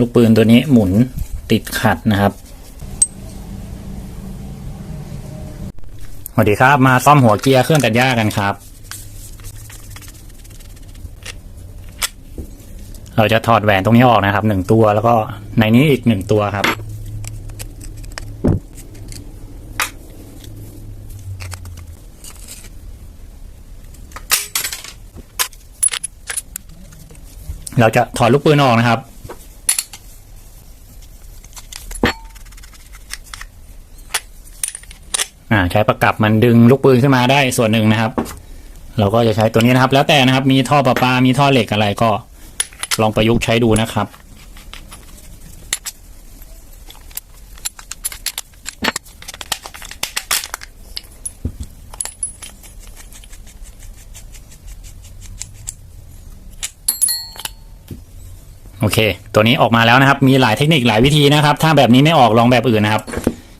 ลูกปืนตัวนี้หมุนติดขัดนะครับสวัสดีครับ มาซ่อมหัวเกียร์เครื่องตัดหญ้ากันครับ เราจะถอดแหวนตรงนี้ออกนะครับหนึ่งตัวแล้วก็ในนี้อีกหนึ่งตัวครับเราจะถอดลูกปืนออกนะครับ อ่าใช้ประกับมันดึงลูกปืนขึ้นมาได้ส่วนหนึ่งนะครับ เราก็จะใช้ตัวนี้นะครับ แล้วแต่นะครับ มีท่อประปา มีท่อเหล็กอะไรก็ลองประยุกต์ใช้ดูนะครับโอเค ตัวนี้ออกมาแล้วนะครับ มีหลายเทคนิคหลายวิธีนะครับ ถ้าแบบนี้ไม่ออกลองแบบอื่นนะครับ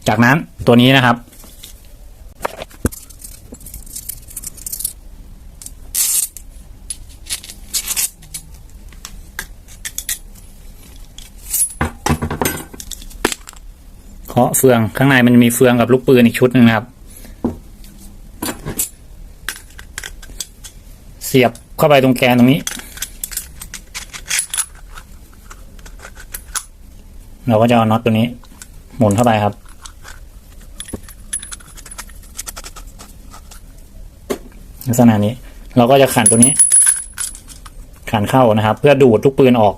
จากนั้นตัวนี้นะครับาะเฟืองข้างในมันมีเฟืองกับลูกปืนอีกชุดหนึ่งนะครับ เสียบเข้าไปตรงแกนตรงนี้ เราก็จะเอาน็อตตัวนี้ หมุนเข้าไปครับลักษณะนี้เราก็จะขันตัวนี้ ขันเข้านะครับ เพื่อดูดลูกปืนออก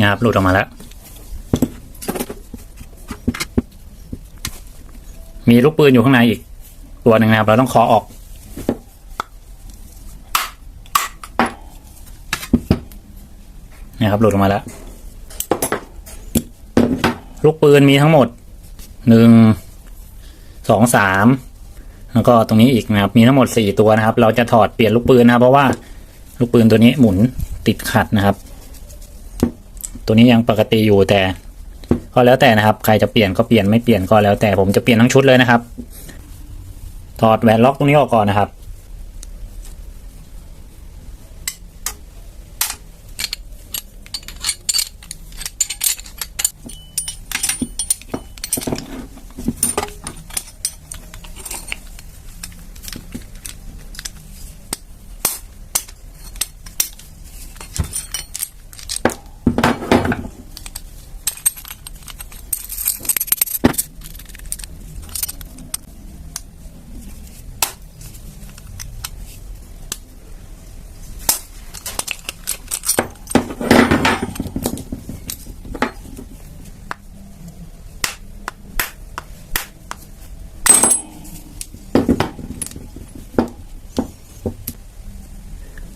นะครับหลุดออกมาแล้ว มีลูกปืนอยู่ข้างในอีก ตัวหนึ่งนะครับ เราต้องคาะออก นะครับหลุดออกมาแล้ว ลูกปืนมีทั้งหมดหนึ่งสองสามแล้วก็ตรงนี้อีกนะครับ มีทั้งหมดสี่ตัวนะครับ เราจะถอดเปลี่ยนลูกปืนนะเพราะว่าลูกปืนตัวนี้หมุนติดขัดนะครับ ตัวนี้ยังปกติอยู่แต่ก็แล้วแต่นะครับ ใครจะเปลี่ยนก็เปลี่ยนไม่เปลี่ยนก็แล้วแต่ผมจะเปลี่ยนทั้งชุดเลยนะครับ ถอดแหวนล็อกตรงนี้ออกก่อนนะครับ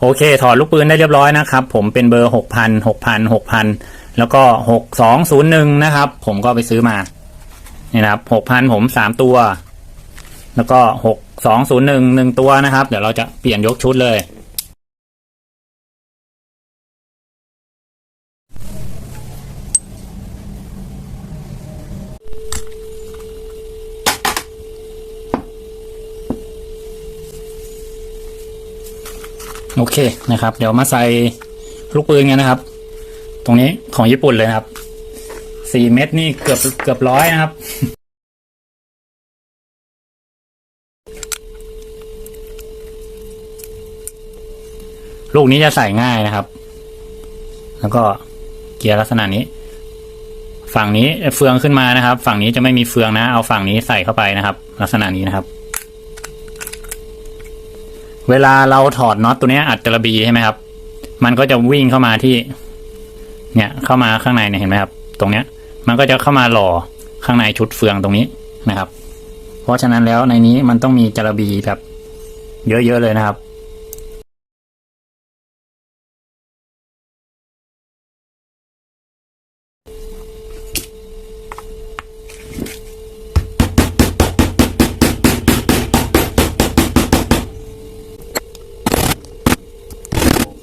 โอเค ถอดลูกปืนได้เรียบร้อยนะครับ ผมเป็นเบอร์หกพันหกพันหกพันแล้วก็หกสองศูนย์หนึ่งนะครับ ผมก็ไปซื้อมานี่นะครับหกพันผมสามตัว แล้วก็หกสองศูนย์หนึ่งหนึ่งตัวนะครับ เดี๋ยวเราจะเปลี่ยนยกชุดเลย โอเคนะครับ เดี๋ยวมาใส่ลูกปืนกันนะครับ ตรงนี้ของญี่ปุ่นเลยครับสี่เม็ดนี่เกือบเกือบร้อยนะครับ ลูกนี้จะใส่ง่ายนะครับ แล้วก็เกียร์ลักษณะนี้ ฝั่งนี้เฟืองขึ้นมานะครับ ฝั่งนี้จะไม่มีเฟืองนะ เอาฝั่งนี้ใส่เข้าไปนะครับ ลักษณะนี้นะครับ เวลาเราถอดน็อตตัวนี้อัดกระบีใช่ไหมครับ มันก็จะวิ่งเข้ามาที่ เนี่ยเข้ามาข้างในเนี่ยเห็นไหมครับ ตรงเนี้ย มันก็จะเข้ามาหล่อข้างในชุดเฟืองตรงนี้นะครับ เพราะฉะนั้นแล้วในนี้มันต้องมีจระบีแบบ เยอะๆเลยนะครับ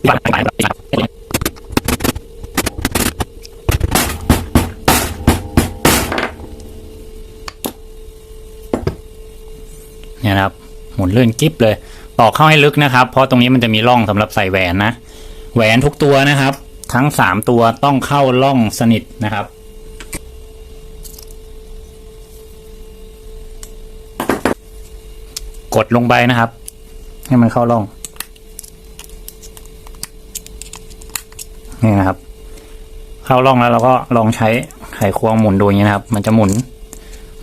เนี่ยนะครับ หมุนเลื่อนกิ๊บเลยตอกเข้าให้ลึกนะครับ เพราะตรงนี้มันจะมีร่องสำหรับใส่แหวนนะ แหวนทุกตัวนะครับ ทั้งสามตัวต้องเข้าร่องสนิทนะครับกดลงไปนะครับ ให้มันเข้าร่อง นี่นะครับ เข้าร่องแล้วเราก็ลองใช้ไขควงหมุนดูอย่างนี้นะครับ มันจะหมุน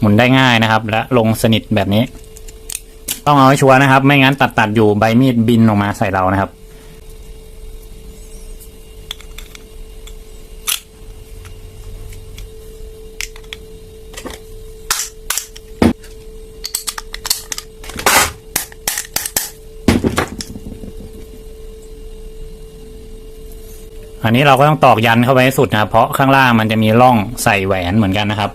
หมุนได้ง่ายนะครับ และลงสนิทแบบนี้ ต้องเอาให้ชัวร์นะครับ ไม่งั้นตัดตัดอยู่ใบมีดบินออกมาใส่เรานะครับ อันนี้เราก็ต้องตอกยันเข้าไปให้สุดนะเพราะข้างล่างมันจะมีร่องใส่แหวนเหมือนกันนะครับ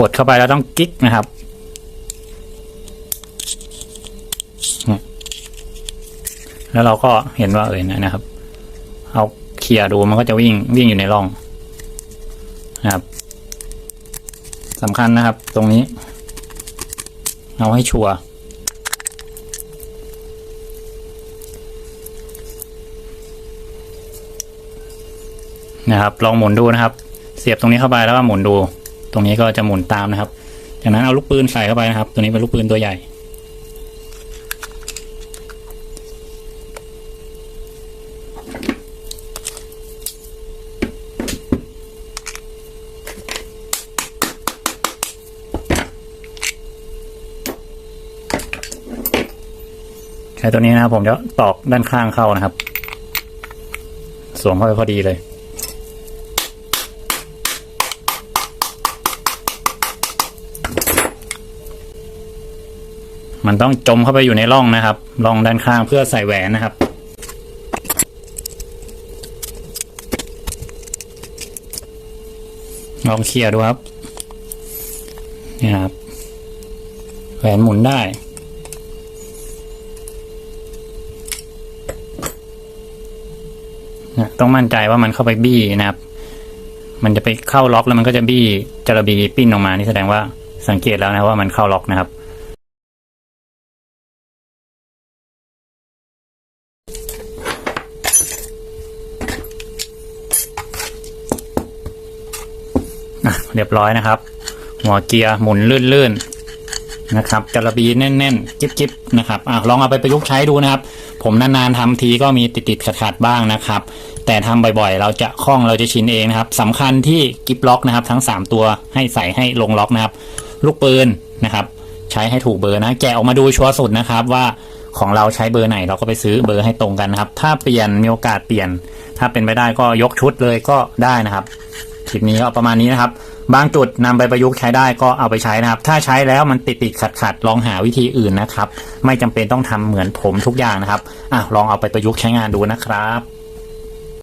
กดเข้าไปแล้วต้องกิ๊กนะครับแล้วเราก็เห็นว่าเออนยนะครับ เอาเคลียร์ดูมันก็จะวิ่งวิ่งอยู่ในร่องนะครับสำคัญนะครับ ตรงนี้ เอาให้ชัวร์ นะครับ ลองหมุนดูนะครับ เสียบตรงนี้เข้าไปแล้วก็หมุนดู ตรงนี้ก็จะหมุนตามนะครับ จากนั้นเอาลูกปืนใส่เข้าไปนะครับ ตัวนี้เป็นลูกปืนตัวใหญ่ ใช้ตัวนี้นะครับผมจะตอกด้านข้างเข้านะครับสวมเข้าไปพอดีเลย มันต้องจมเข้าไปอยู่ในร่องนะครับร่องด้านข้างเพื่อใส่แหวนนะครับ ลองเคลียร์ดูครับนี่ครับ แหวนหมุนได้นะต้องมั่นใจว่ามันเข้าไปบี้นะครับ มันจะไปเข้าล็อกแล้วมันก็จะบี้จระบีปิ้นออกมา นี่แสดงว่าสังเกตแล้วนะว่ามันเข้าล็อกนะครับ เรียบร้อยนะครับ หัวเกียร์หมุนลื่นๆนะครับจระบีแน่นๆจิ๊บๆนะครับอะลองเอาไปประยุกต์ใช้ดูนะครับ ผมนานๆทำทีก็มีติดๆขัดๆบ้างนะครับ แต่ทำบ่อยๆ เราจะคล่องเราจะชินเองนะครับสำคัญที่กิฟล็อกนะครับ ทั้ง 3 ตัวให้ใส่ให้ลงล็อกนะครับ ลูกปืนนะครับ ใช้ให้ถูกเบอร์นะ แกะออกมาดูชัวร์สุดนะครับว่าของเราใช้เบอร์ไหนเราก็ไปซื้อเบอร์ให้ตรงกันนะครับ ถ้าเปลี่ยนมีโอกาสเปลี่ยน ถ้าเป็นไปได้ก็ยกชุดเลยก็ได้นะครับ คลิปนี้ก็ประมาณนี้นะครับ บางจุดนำไปประยุกต์ใช้ได้ก็เอาไปใช้นะครับ ถ้าใช้แล้วมันติดติดขัดขัดลองหาวิธีอื่นนะครับ ไม่จำเป็นต้องทำเหมือนผมทุกอย่างนะครับอะลองเอาไปประยุกต์ใช้งานดูนะครับ